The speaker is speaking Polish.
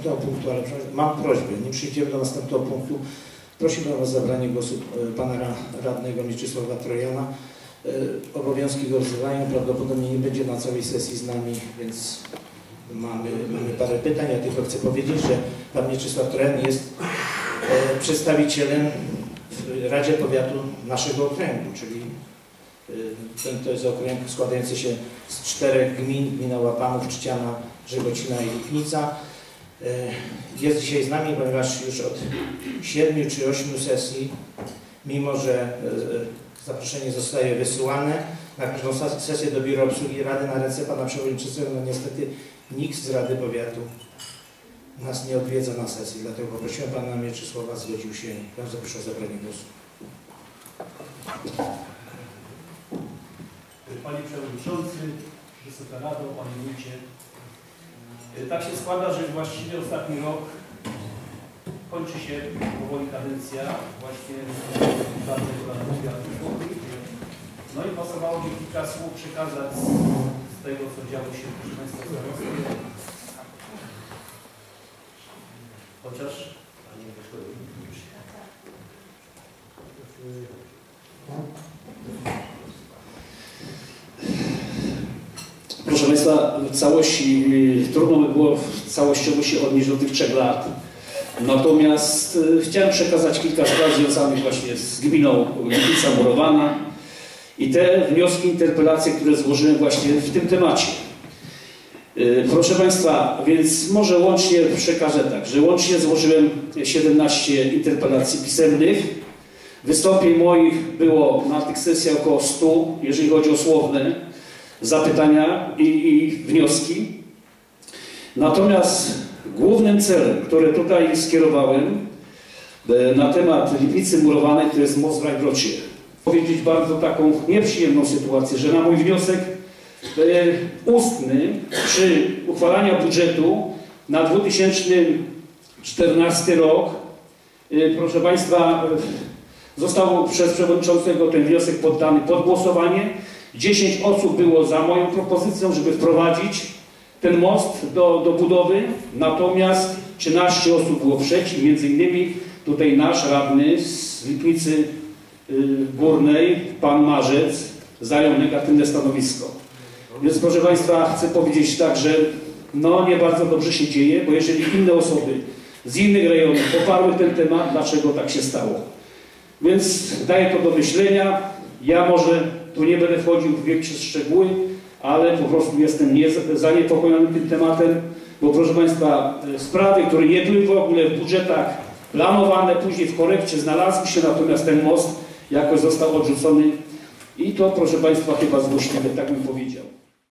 następnego punktu, ale mam prośbę, nim przejdziemy do następnego punktu, prosiłbym o zabranie głosu e, pana ra- radnego Mieczysława Trojana. E, Obowiązki go wzywają, prawdopodobnie nie będzie na całej sesji z nami, więc mamy, mamy parę pytań. Ja tylko chcę powiedzieć, że pan Mieczysław Trojan jest e, przedstawicielem w Radzie Powiatu naszego okręgu, czyli ten to jest okręg składający się z czterech gmin, gmina Łapanów, Czciana, Żegocina i Lipnica. E, Jest dzisiaj z nami, ponieważ już od siedmiu czy ośmiu sesji, mimo że e, zaproszenie zostaje wysyłane na każdą ses- sesję do Biura Obsługi Rady na ręce Pana Przewodniczącego, no niestety nikt z Rady Powiatu nas nie odwiedza na sesji, dlatego poprosiłem Pana Mieczysława, zgodził się. Bardzo proszę o zabranie głosu. Panie Przewodniczący, Wysoka Rado, Panie Wójcie. E, Tak się składa, że właściwie ostatni rok kończy się powoli kadencja właśnie Rady Powiatu. No i pasowało mi kilka słów przekazać z, tego, co działo się Państwa w Zarosławcu. Chociaż Proszę Państwa, w całości y, trudno by było całościowo się odnieść do tych trzech lat. Natomiast y, chciałem przekazać kilka spraw związanych właśnie z gminą Lipica Murowana i te wnioski, interpelacje, które złożyłem właśnie w tym temacie. Y, Proszę Państwa, więc może łącznie przekażę tak, że łącznie złożyłem 17 interpelacji pisemnych. Wystąpień moich było na tych sesjach około 100, jeżeli chodzi o słowne zapytania i, i wnioski. Natomiast głównym celem, który tutaj skierowałem e, na temat Lipicy Murowanej, to jest most w Rajbrocie. Powiedzieć bardzo taką nieprzyjemną sytuację, że na mój wniosek e, ustny przy uchwalaniu budżetu na 2014 rok, e, proszę Państwa, został przez przewodniczącego ten wniosek poddany pod głosowanie. 10 osób było za moją propozycją, żeby wprowadzić ten most do, do budowy, natomiast 13 osób było przeciw, między innymi tutaj nasz radny z Lipnicy y, Górnej, pan Marzec, zajął negatywne stanowisko. Więc proszę Państwa, chcę powiedzieć tak, że no nie bardzo dobrze się dzieje, bo jeżeli inne osoby z innych rejonów poparły ten temat, dlaczego tak się stało? Więc daję to do myślenia. Ja może tu nie będę wchodził w większe szczegóły, ale po prostu jestem nie, zaniepokojony tym tematem, bo proszę Państwa, e, sprawy, które nie były w ogóle w budżetach planowane, później w korekcie znalazły się, natomiast ten most jakoś został odrzucony i to proszę Państwa chyba złośliwe, tak bym powiedział.